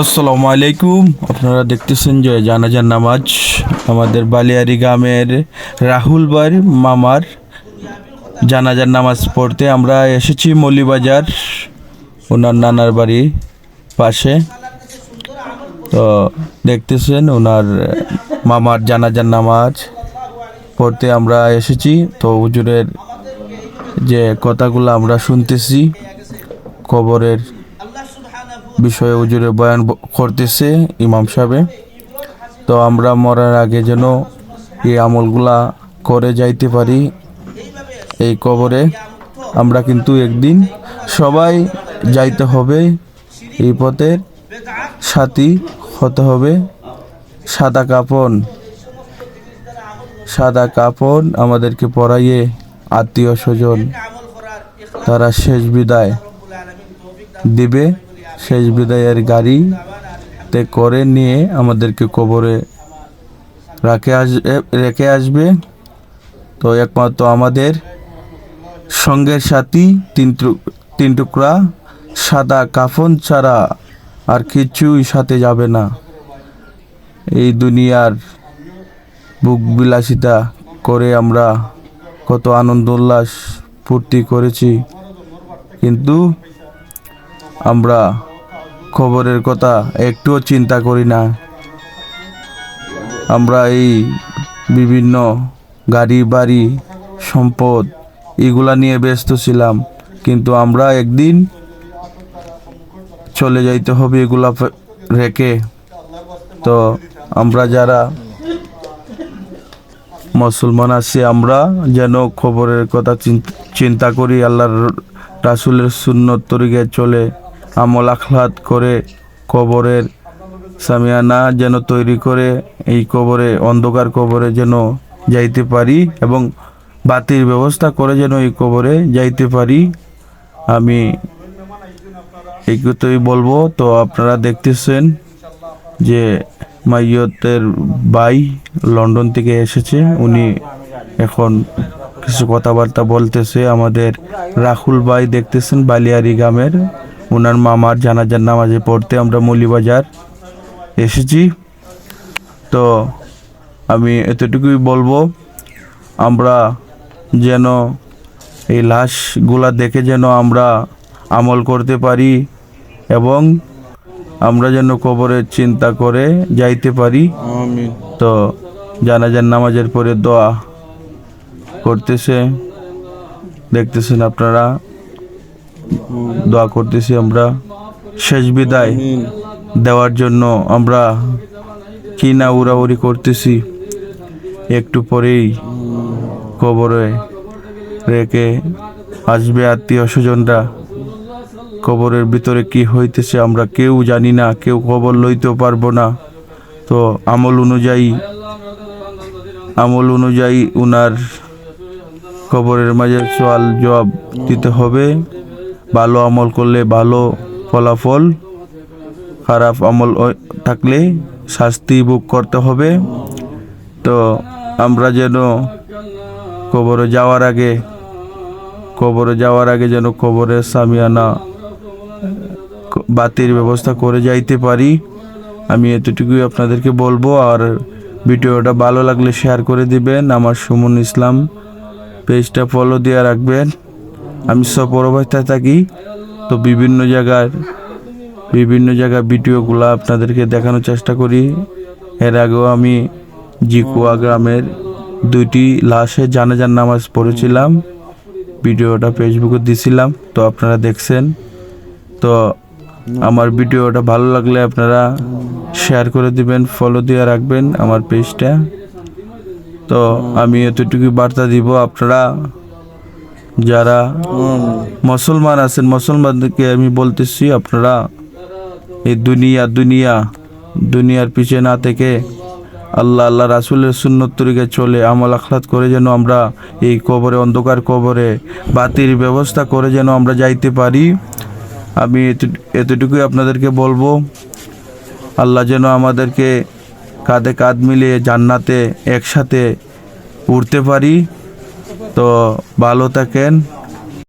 আসসালামু আলাইকুম। আপনারা দেখতেছেন যে জানাজার নামাজ আমাদের বালিয়ারি গ্রামের রাহুল ভাইয়ের মামার জানাজার নামাজ পড়তে আমরা এসেছি মৌলিবাজার, ওনার নানার বাড়ি পাশে। তো দেখতেছেন ওনার মামার জানাজার নামাজ পড়তে আমরা এসেছি। তো হুজুরের যে কথাগুলো আমরা শুনতেছি কবরের বিষয়ে উজুরে বয়ান করতেছে ইমাম সাহেবে। তো আমরা মরার আগে যেন এই আমলগুলা করে যাইতে পারি এই কবরে। আমরা কিন্তু একদিন সবাই যাইতে হবে, এই পথের সাথী হতে হবে, সাদা কাপড় সাদা কাপড় আমাদেরকে পরাইয়ে আত্মীয় স্বজন, তারা শেষ বিদায় দিবে। শেষ বিদায়ের গাড়িতে করে নিয়ে আমাদেরকে কবরে রাখে আস রেখে আসবে। তো একমাত্র আমাদের সঙ্গের সাথী, তিন তিন টুকরা, সাদা কাফন ছাড়া আর কিছুই সাথে যাবে না। এই দুনিয়ার বুক বিলাসিতা করে আমরা কত আনন্দ উল্লাস ফুর্তি করেছি। কিন্তু আমরা খবরের কথা একটুও চিন্তা করি না। আমরা এই বিভিন্ন গাড়ি, বাড়ি, সম্পদ এগুলা নিয়ে ব্যস্ত ছিলাম, কিন্তু আমরা একদিন চলে যাইতে হবে এগুলা রেখে। তো আমরা যারা মুসলমান আছি, আমরা যেন খবরের কথা চিন্তা করি, আল্লাহর রাসুলের সুন্নত তরিকে চলে। আমল আখলাত করে কবরের সামিয়ানা যেন তৈরি করে এই কবরে, অন্ধকার কবরে যেন যাইতে পারি এবং বাতির ব্যবস্থা করে যেন এই কবরে যাইতে পারি। আমি কথাই বলব, তো আপনারা দেখতেছেন যে মাইয়তের ভাই লন্ডন থেকে এসেছে। উনি এখন কিছু কথাবার্তা বলতেছে। আমাদের রাহুল ভাই দেখতেছেন বালিয়ারি গ্রামের। ওনার মামার জানাজার নামাজে পড়তে আমরা মৌলিবাজার এসেছি। তো আমি এতটুকুই বলব আমরা যেন এই লাশগুলা দেখে যেন আমরা আমল করতে পারি এবং আমরা যেন কবরের চিন্তা করে যাইতে পারি। তো জানাজার নামাজের পরে দোয়া করতেছে। দেখতেছেন আপনারা দোয়া করতেছি আমরা। শেষ বিদায় দেওয়ার জন্য আমরা কি না উড়াউড়ি করতেছি, একটু পরেই কবরে রেখে আসবে আত্মীয় স্বজনরা। কবরের ভিতরে কি হইতেছে আমরা কেউ জানি না, কেউ খবর লইতেও পারব না। তো আমল অনুযায়ী আমল অনুযায়ী উনার কবরের মাঝে সোয়াল জবাব দিতে হবে। ভালো আমল করলে ভালো ফলাফল, খারাপ আমল থাকলে শাস্তি ভোগ করতে হবে। তো আমরা যেন কবরে যাওয়ার আগে, কবরে যাওয়ার আগে যেন কবরের সামিয়ানা বাতির ব্যবস্থা করে যাইতে পারি। আমি এতটুকুই আপনাদেরকে বলব, আর ভিডিওটা ভালো লাগলে শেয়ার করে দিবেন। আমার সুমন ইসলাম পেজটা ফলো দিয়ে রাখবেন। আমি সফর অবস্থায় থাকি। তো বিভিন্ন জায়গার বিভিন্ন জায়গার ভিডিওগুলো আপনাদেরকে দেখানোর চেষ্টা করি। এর আগেও আমি জিকুয়া গ্রামের দুইটি লাশে জানাজার নামাজ পড়েছিলাম। ভিডিওটা ফেসবুকে দিছিলাম, তো আপনারা দেখছেন। তো আমার ভিডিওটা ভালো লাগলে আপনারা শেয়ার করে দিবেন ফলো দিয়ে রাখবেন আমার পেজটা তো আমি এতটুকু বার্তা দিব, আপনারা যারা মুসলমান আছেন, মুসলমানদেরকে আমি বলতেছি, আপনারা এই দুনিয়া দুনিয়া, দুনিয়ার পিছে না থেকে আল্লাহ আল্লাহ রাসুলের সুন্নত তরিকে চলে, আমল আখলাত করে যেন আমরা এই কবরে, অন্ধকার কবরে, বাতির ব্যবস্থা করে যেন আমরা যাইতে পারি। আমি এত- এতটুকুই আপনাদেরকে বলব, আল্লাহ যেন আমাদেরকে কাঁধে কাঁধ মিলিয়ে জান্নাতে একসাথে উঠতে পারি। তো ভালো থাকেন।